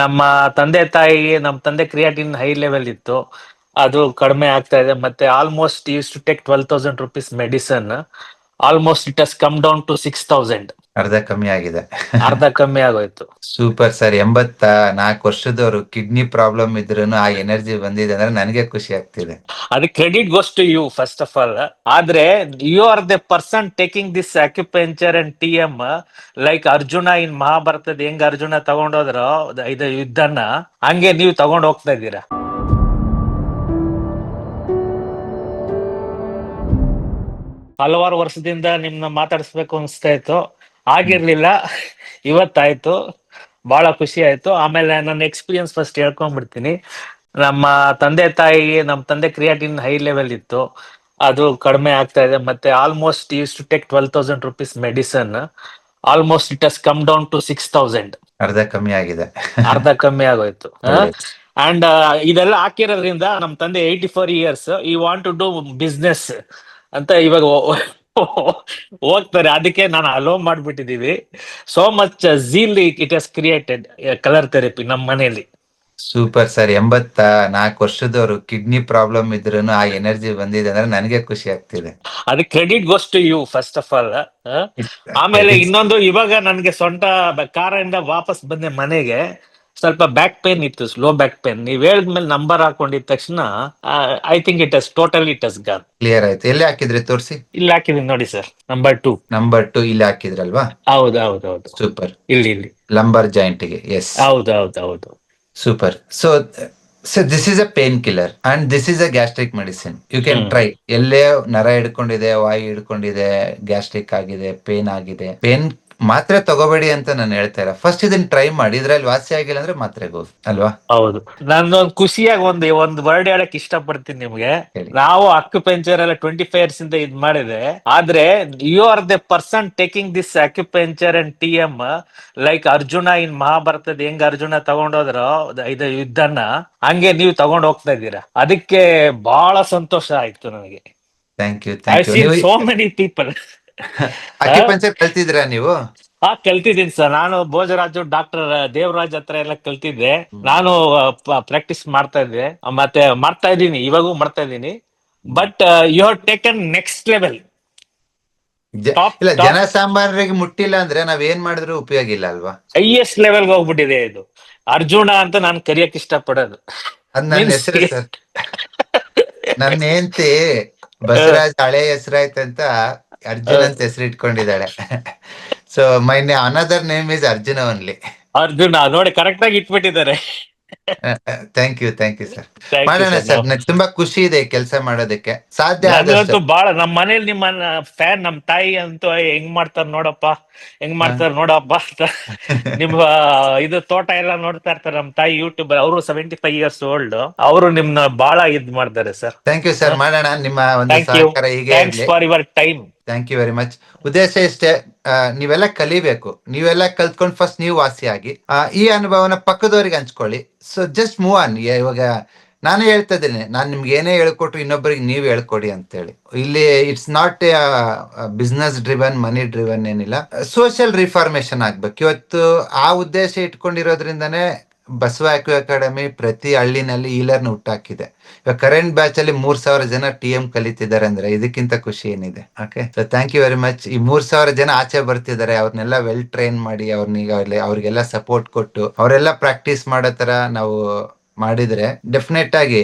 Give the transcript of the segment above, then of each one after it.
ನಮ್ಮ ತಂದೆ ತಾಯಿ, ನಮ್ಮ ತಂದೆ ಕ್ರಿಯಾಟಿನ್ ಹೈ ಲೆವೆಲ್ ಇತ್ತು. ಅದು ಕಡಿಮೆ ಆಗ್ತಾ ಇದೆ. ಮತ್ತೆ almost use to take twelve thousand rupees medicine almost it has come down to six thousand ಅರ್ಧ ಕಮ್ಮಿ ಆಗಿದೆ. ಅರ್ಧ ಕಮ್ಮಿ ಆಗೋಯ್ತು. ಸೂಪರ್ ಸರ್ ಎಂಬತ್ತ ನಾಲ್ಕು ವರ್ಷದವರು ಕಿಡ್ನಿ ಪ್ರಾಬ್ಲಮ್ ಇದ್ರು ಆ ಎನರ್ಜಿ ಬಂದಿದೆ ಅಂದ್ರೆ ನನಗೆ ಖುಷಿ ಆಗ್ತಿದೆ. ಅದಕ್ಕೆ credit goes to you first of all ಆದ್ರೆ you are the person taking this acupuncture and T M like Arjuna in ಮಹಾಭಾರತದ ಹೆಂಗ್ ಅರ್ಜುನ ತಗೊಂಡೋದ್ರ ಇದು ಯುದ್ಧನ ಹಂಗೆ ನೀವು ತಗೊಂಡ್ ಹೋಗ್ತಾ ಇದ್ದೀರಾ. ಹಲವಾರು ವರ್ಷದಿಂದ ನಿಮ್ನ ಮಾತಾಡಿಸ್ಬೇಕು ಅನ್ಸ್ತಾ ಇತ್ತು. ಆಗಿರ್ಲಿಲ್ಲ. ಇವತ್ತಾಯ್ತು. ಬಹಳ ಖುಷಿ ಆಯ್ತು. ಆಮೇಲೆ ನನ್ನ ಎಕ್ಸ್ಪೀರಿಯನ್ಸ್ ಫಸ್ಟ್ ಹೇಳ್ಕೊಂಡ್ಬಿಡ್ತೀನಿ. ನಮ್ಮ ತಂದೆ ತಾಯಿ ನಮ್ಮ ತಂದೆ ಕ್ರಿಯಾಟಿನ್ ಹೈ ಲೆವೆಲ್ ಇತ್ತು. ಅದು ಕಡಿಮೆ ಆಗ್ತಾ ಇದೆ. ಮತ್ತೆ almost use to take twelve thousand rupees medicine almost it has come down to six thousand ಅರ್ಧ ಕಮ್ಮಿ ಆಗಿದೆ. ಅರ್ಧ ಕಮ್ಮಿ ಆಗೋಯ್ತು. ಅಂಡ್ ಇದೆಲ್ಲ ಹಾಕಿರೋದ್ರಿಂದ ನಮ್ ತಂದೆ ಏಯ್ಟಿ ಫೋರ್ ಇಯರ್ಸ್ ಈ ವಾಂಟ್ ಟು ಡೂ ಬಿಸ್ನೆಸ್ ಅಂತ ಇವಾಗ ಹೋಗ್ತಾರೆ. ಅದಕ್ಕೆ ನಾನು allow ಮಾಡ್ಬಿಟ್ಟಿದೀವಿ so much zeal it has created colour therapy ನಮ್ಮ ಮನೆಯಲ್ಲಿ ಸೂಪರ್ ಸರ್ ಎಂಬತ್ತ ನಾಲ್ಕು ವರ್ಷದವರು ಕಿಡ್ನಿ ಪ್ರಾಬ್ಲಮ್ ಇದ್ರು ಆ ಎನರ್ಜಿ ಬಂದಿದೆ ಅಂದ್ರೆ ನನಗೆ ಖುಷಿ ಆಗ್ತಿದೆ. ಅದಕ್ಕೆ credit goes to you first of all ಆಮೇಲೆ ಇನ್ನೊಂದು ಇವಾಗ ನನ್ಗೆ ಸೊಂಟ ಕಾರಿಂದ ವಾಪಸ್ ಬಂದೆ ಮನೆಗೆ. ಸ್ವಲ್ಪ ಬ್ಯಾಕ್ ಪೇನ್ ಇತ್ತು ಸ್ಲೋ ಬ್ಯಾಕ್ ಪೇನ್ ನೀವ್ ಹೇಳಿದ್ಮೇಲೆ ನಂಬರ್ ಹಾಕೊಂಡಿದ ತಕ್ಷಣ I think it has total it has gone clear ಆಯ್ತು. ಎಲ್ಲಿ ಹಾಕಿದ್ರಿ ತೋರಿಸಿ? ಇಲ್ಲಿ ಹಾಕಿದೀನಿ ನೋಡಿ sir number two number two ಇಲ್ಲಿ ಹಾಕಿದ್ರಲ್ವಾ? ಹೌದು ಹೌದು ಹೌದು. ಸೂಪರ್ ಇಲ್ಲಿ ಇಲ್ಲಿ. ಲಂಬರ್ ಜಾಯಿಂಟ್ಗೆ ಎಸ್ ಹೌದು ಹೌದು ಹೌದು. Super so so this is a pain killer and this is a gastric medicine you can try ಎಲ್ಲೇ ನರ ಹಿಡ್ಕೊಂಡಿದೆ ವಾಯು ಹಿಡ್ಕೊಂಡಿದೆ ಗ್ಯಾಸ್ಟ್ರಿಕ್ ಆಗಿದೆ ಪೇನ್ ಆಗಿದೆ. ಪೇನ್ ಮಾತ್ರೆ ತಗೋಬೇಡಿ ಅಂತ ನಾನು ಹೇಳ್ತಾ ಇಲ್ಲ ಫಸ್ಟ್ ಇದನ್ನ ಟ್ರೈ ಮಾಡಿ ಇದ್ರಲ್ಲಿ ವಾಸಿ ಆಗಿಲ್ಲ ಅಂದ್ರೆ ಮಾತ್ರೆಗೆ ಹೋಗಿ ಅಲ್ವಾ? ಹೌದು. ನಾನು ಒಂದ್ ಖುಷಿಯಾಗಿ ಒಂದು ಒಂದು ವರ್ಡ್ ಹೇಳಕ್ ಇಷ್ಟಪಡ್ತೀನಿ ನಿಮ್ಗೆ. ಹೇಳಿ. ನಾವು ಅಕ್ಯುಪೆಂಚರ್ ಎಲ್ಲ ಟ್ವೆಂಟಿ ಫೈವ್ ಇಯರ್ಸ್ ಇಂದ ಇದ್ ಮಾಡಿದೆ. ಆದ್ರೆ you are the person taking this acupuncture and T M like Arjuna in ಮಹಾಭಾರತದ ಹೆಂಗ್ ಅರ್ಜುನ ತಗೊಂಡೋದ್ರ ಇದು ಯುದ್ಧನ ಹಂಗೆ ನೀವು ತಗೊಂಡ್ ಹೋಗ್ತಾ ಇದ್ದೀರಾ. ಅದಕ್ಕೆ ಬಹಳ ಸಂತೋಷ ಆಯ್ತು ನನಗೆ. Thank you I thank seen you so many people acupuncture ಕಲ್ತಿದ್ರಾ ನೀವು? ಹಾ ಕಲ್ತಿದ್ದೀನಿ ಸರ್. ನಾನು ಭೋಜರಾಜು ಡಾಕ್ಟರ್ ದೇವರಾಜ್ ಹತ್ರ ಎಲ್ಲ ಕಲ್ತಿದ್ದೆ. ನಾನು ಪ್ರಾಕ್ಟೀಸ್ ಮಾಡ್ತಾ ಇದ್ದೆ. ಮತ್ತೆ ಮಾಡ್ತಾ ಇದ್ದೀನಿ. ಇವಾಗೂ ಮಾಡ್ತಾ ಇದ್ದೀನಿ. But you have taken next level ಇಲ್ಲ ಜನಸಾಮಾನ್ಯರಿಗೆ ಮುಟ್ಟಿಲ್ಲ ಅಂದ್ರೆ ನಾವ್ ಏನ್ ಮಾಡಿದ್ರು ಉಪಯೋಗ ಇಲ್ಲ ಅಲ್ವಾ? ಹೈಯೆಸ್ಟ್ ಲೆವೆಲ್ ಹೋಗ್ಬಿಟ್ಟಿದೆ ಇದು. ಅರ್ಜುನ ಅಂತ ನಾನು ಕರಿಯಕ್ ಇಷ್ಟಪಡೋದು. ಅದ್ ನನ್ನ ಹೆಂತಿ ಹೆಸರು ಸರ್. ನನ್ನ ಹೆಂಡತಿ ಬಸವರಾಜ್ ಹಳೆ ಹೆಸರಾಯ್ತಂತ ಅರ್ಜುನ್ ಅಂತ ಹೆಸರು ಇಟ್ಕೊಂಡಿದ್ದಾಳೆ. So my another name is Arjuna only Arjuna ನೋಡಿ ಕರೆಕ್ಟ್ ಆಗಿ ಇಟ್ಬಿಟ್ಟಿದ್ದಾರೆ. Thank you thank you sir ಮಾಡೋಣ ಸರ್ ನನಗೆ ತುಂಬಾ ಖುಷಿ ಇದೆ ಕೆಲಸ ಮಾಡೋದಕ್ಕೆ. ಸಾಧ್ಯ ಆದಷ್ಟು. ಬಾಳ ನಮ್ಮ ಮನೇಲಿ ನಿಮ್ಮ ಫ್ಯಾನ್ ನಮ್ ತಾಯಿ ಅಂತೂ ಹೆಂಗ್ ಮಾಡ್ತಾರ ನೋಡಪ್ಪ ಹೆಂಗ್ ಮಾಡ್ತಾರ ನೋಡಪ್ಪ ಅಂತ. ನಿಮ್ಮ ಇದು ತೋಟ ಎಲ್ಲ ನೋಡ್ತಾ ಇರ್ತಾರೆ ನಮ್ಮ ತಾಯಿ ಯೂಟ್ಯೂಬ್ ಅವರು ಸೆವೆಂಟಿ ಫೈವ್ ಇಯರ್ಸ್ ಓಲ್ಡ್ ಅವರು ನಿಮ್ನ ಬಾಳ ಇದ್ ಮಾಡ್ತಾರೆ ಸರ್ ಥ್ಯಾಂಕ್ ಯು ಸರ್ ಮಾಡೋಣ ನಿಮ್ಮ ಒಂದು ಸಹಕಾರ ಹೀಗೆ for your time thank you very much ಉದ್ದೇಶ ಇಷ್ಟೇ ನೀವೆಲ್ಲ ಕಲಿಬೇಕು. ನೀವೆಲ್ಲ ಕಲ್ತ್ಕೊಂಡು ಫಸ್ಟ್ ನೀವು ವಾಸಿ ಆಗಿ ಆ, ಈ ಅನುಭವನ ಪಕ್ಕದವರಿಗೆ ಹಂಚ್ಕೊಳ್ಳಿ. ಸೊ ಜಸ್ಟ್ ಮೂವ್ ಆನ್ ಇವಾಗ ನಾನು ಹೇಳ್ತಾ ಇದ್ದೇನೆ ನಾನು ನಿಮ್ಗೆ ಏನೇ ಹೇಳ್ಕೊಟ್ರು ಇನ್ನೊಬ್ಬರಿಗೆ ನೀವು ಹೇಳ್ಕೊಡಿ ಅಂತೇಳಿ. ಇಲ್ಲಿ it's not a business driven money driven ಏನಿಲ್ಲ. ಸೋಷಿಯಲ್ ರಿಫಾರ್ಮೇಶನ್ ಆಗ್ಬೇಕು. ಇವತ್ತು ಆ ಉದ್ದೇಶ ಇಟ್ಕೊಂಡಿರೋದ್ರಿಂದನೇ ಬಸವ ಆಕ್ಯೂ ಅಕಾಡೆಮಿ ಪ್ರತಿ ಹಳ್ಳಿನಲ್ಲಿ ಈಲರ್ನ ಹುಟ್ಟಾಕಿದೆ. ಇವಾಗ ಕರೆಂಟ್ ಬ್ಯಾಚ್ ಅಲ್ಲಿ ಮೂರ್ ಸಾವಿರ ಜನ ಟಿ ಎಂ ಕಲಿತಿದ್ದಾರೆ ಅಂದ್ರೆ ಇದಕ್ಕಿಂತ ಖುಷಿ ಏನಿದೆ. Okay so thank you very much ಈ ಮೂರ್ ಸಾವಿರ ಜನ ಆಚೆ ಬರ್ತಿದ್ದಾರೆ. ಅವ್ರನ್ನೆಲ್ಲ ವೆಲ್ ಟ್ರೈನ್ ಮಾಡಿ ಅವ್ರನ್ನೀಗ ಅವ್ರಿಗೆಲ್ಲ ಸಪೋರ್ಟ್ ಕೊಟ್ಟು, ಅವರೆಲ್ಲ ಪ್ರಾಕ್ಟೀಸ್ ಮಾಡೋ ತರ ನಾವು ಮಾಡಿದ್ರೆ ಡೆಫಿನೆಟ್ ಆಗಿ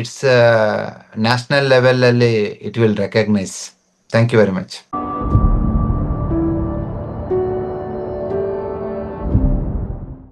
ಇಟ್ಸ್ ನ್ಯಾಷನಲ್ ಲೆವೆಲ್ ಅಲ್ಲಿ it will recognise thank you very much